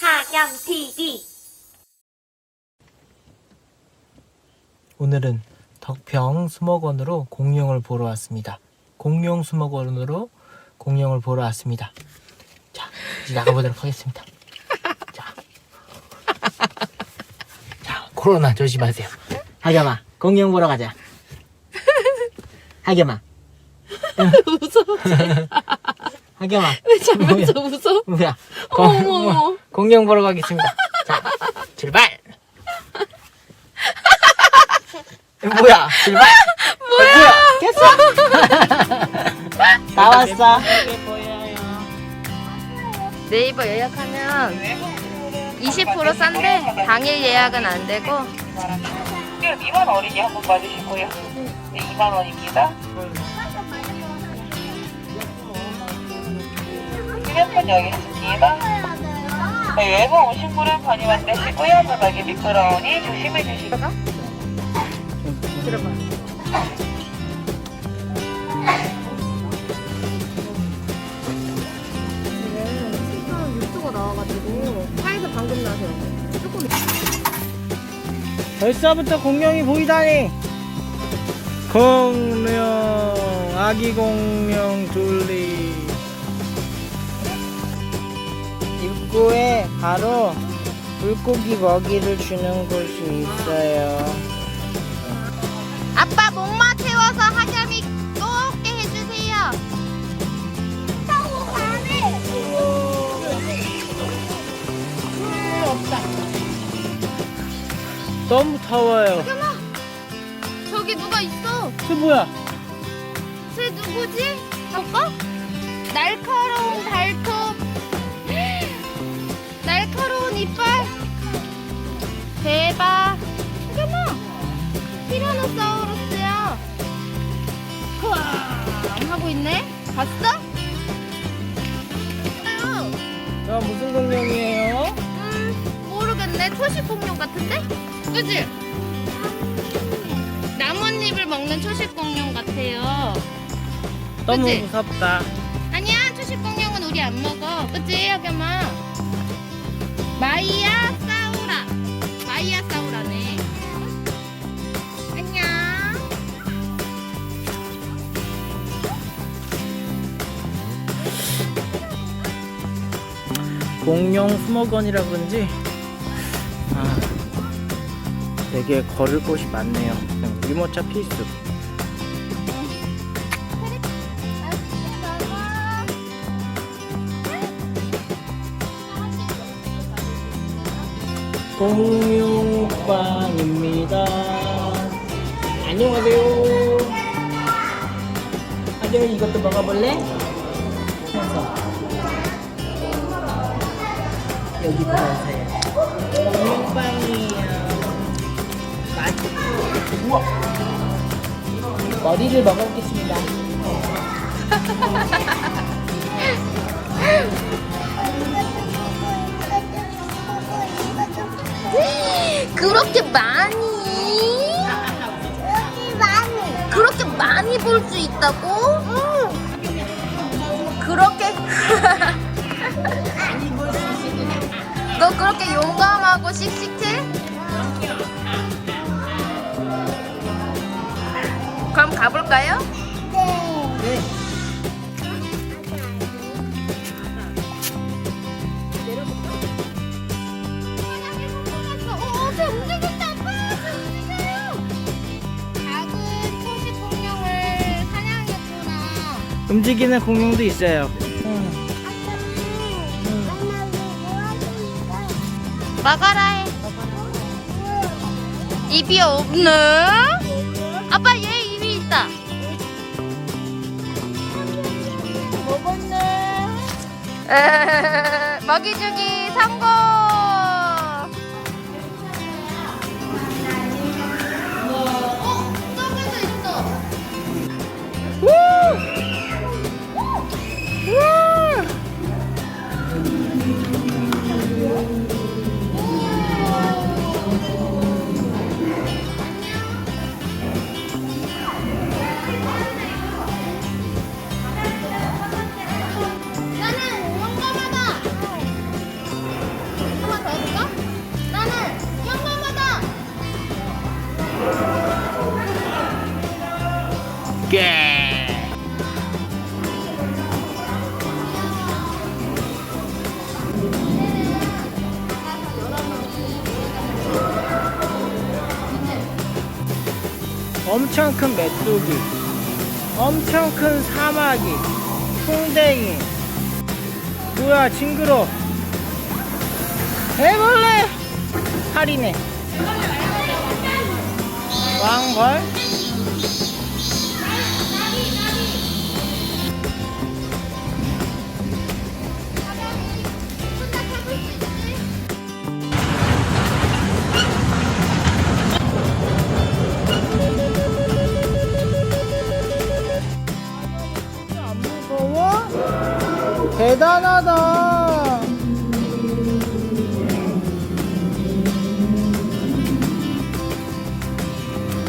하경 TV 오늘은 덕평 수목원으로 공룡을 보러 왔습니다. 공룡 수목원으로 공룡을 보러 왔습니다. 자, 이제 나가보도록 하겠습니다. 자, 자 코로나 조심하세요. 하겸아, 공룡 보러 가자. 하겸아. 무서워. 하겸아. 왜 자면서 웃어? 뭐야? 어머. 공룡 보러 가겠습니다. 자, 출발! 뭐야? 출발! 뭐야? 됐어! 다 왔어. 네이버 예약하면 20% 싼데 당일 예약은 안 되고 6개월 미만 어린이 한번 받으시고요. 네, 2만 원입니다. 휴대폰 여기 있습니다. 네, 외부 오신 분은 반입 안 되시고요. 바닥이 미끄러우니 조심해 주시고. 들어봐. 지금 유튜버 나와가지고 차에서 방금 나서 조금 벌써부터 공룡이 보이다니. 공룡, 아기 공룡 둘리. 입구에 바로 물고기 먹이를 주는 곳이 있어요. 아빠 목마 채워서 하겸이 또 오게 해주세요. 너무 더워요. 하겸아 저기 누가 있어? 저 뭐야? 쟤 누구지? 아빠? 날카 티라노사우루스야 우와 하고 있네 봤어? 저 무슨 공룡이에요? 음 모르겠네 초식 공룡 같은데? 그지? 나뭇잎을 먹는 초식 공룡 같아요 너무 그치? 무섭다. 아니야 초식 공룡은 우리 안 먹어 그치 하겸아 공룡 수목원이라 그런지 아, 되게 걸을 곳이 많네요. 유모차 필수. 공룡빵입니다. 안녕하세요. 아들 이것도 먹어볼래? 해서 여기 들어오세요. 공룡빵이에요. 맛. 우와. 머리를 먹어보겠습니다. 그렇게 많이 그렇게 많이 볼수 있다고? 너 그렇게 용감하고 씩씩해? 그럼 가볼까요? 네. 사냥했구나. 움직이는 공룡도 있어요. 막아라 해. 입이 없네? 아빠 얘 입이 있다. 먹었네. 먹이 주기 성공. 어, 저 예. 엄청 큰 메뚜기, 엄청 큰 사마귀, 풍뎅이, 뭐야 징그러, 애벌레, 살이네, 왕벌, 대단하다.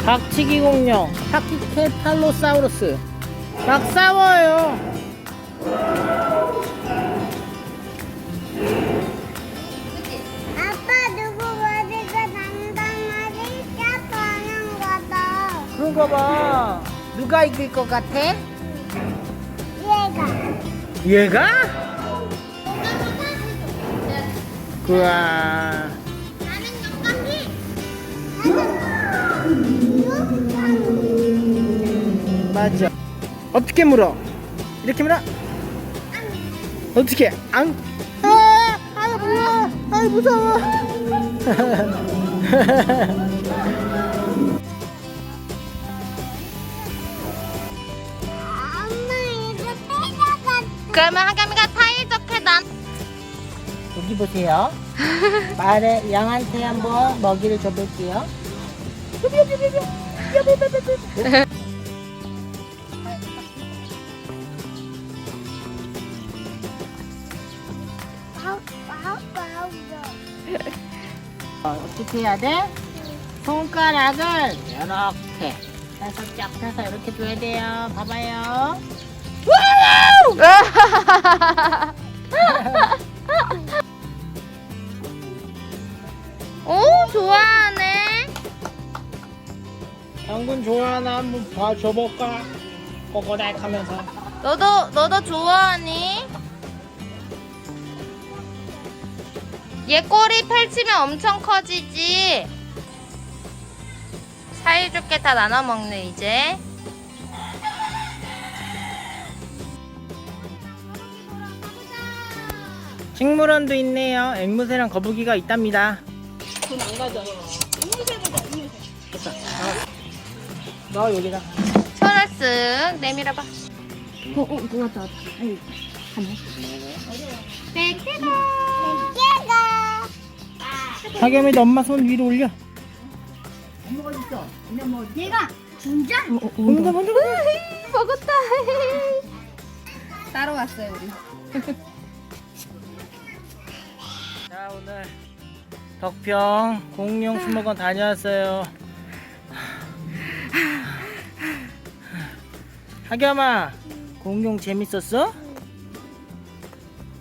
박치기 공룡, 파키케팔로사우루스. 막 싸워요. 아빠 누구 머리가 단단하게 쫙 가는 거다. 그런가 봐. 누가 이길 것 같아? 얘가. 우와. 맞아. 어떻게 물어? 이렇게 물어? 어떻게? 안? 아, 아 무서워. 아 무서워. 그러면 하겸이가 사이좋게 난 여기 보세요. 말에 양한테 한번 먹이를 줘볼게요. 어, 어떻게 해야 돼? 손가락을 이렇게 해서 쫙 펴서 이렇게 줘야 돼요. 봐봐요. 오 좋아하네 당근 좋아하나 한번 봐줘볼까? 꼬꼬닥 하면서. 너도 너도 좋아하니? 얘 꼬리 펼치면 엄청 커지지 사이좋게 다 나눠 먹네 이제 식물원도 있네요. 앵무새랑 거북이가 있답니다. 너 여기다. 손을 쓱 내밀어봐 얘가. 하겸이도 엄마 손 위로 올려. 얘가 진짜? 뭔가 뭔가 뭔가. 먹었다 따라왔어요 우리. 자 오늘 덕평 공룡 수목원 다녀왔어요. 하겸아 공룡 재밌었어?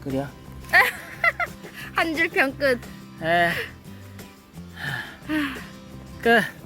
그래요? 한 줄 평 끝 에. 끝.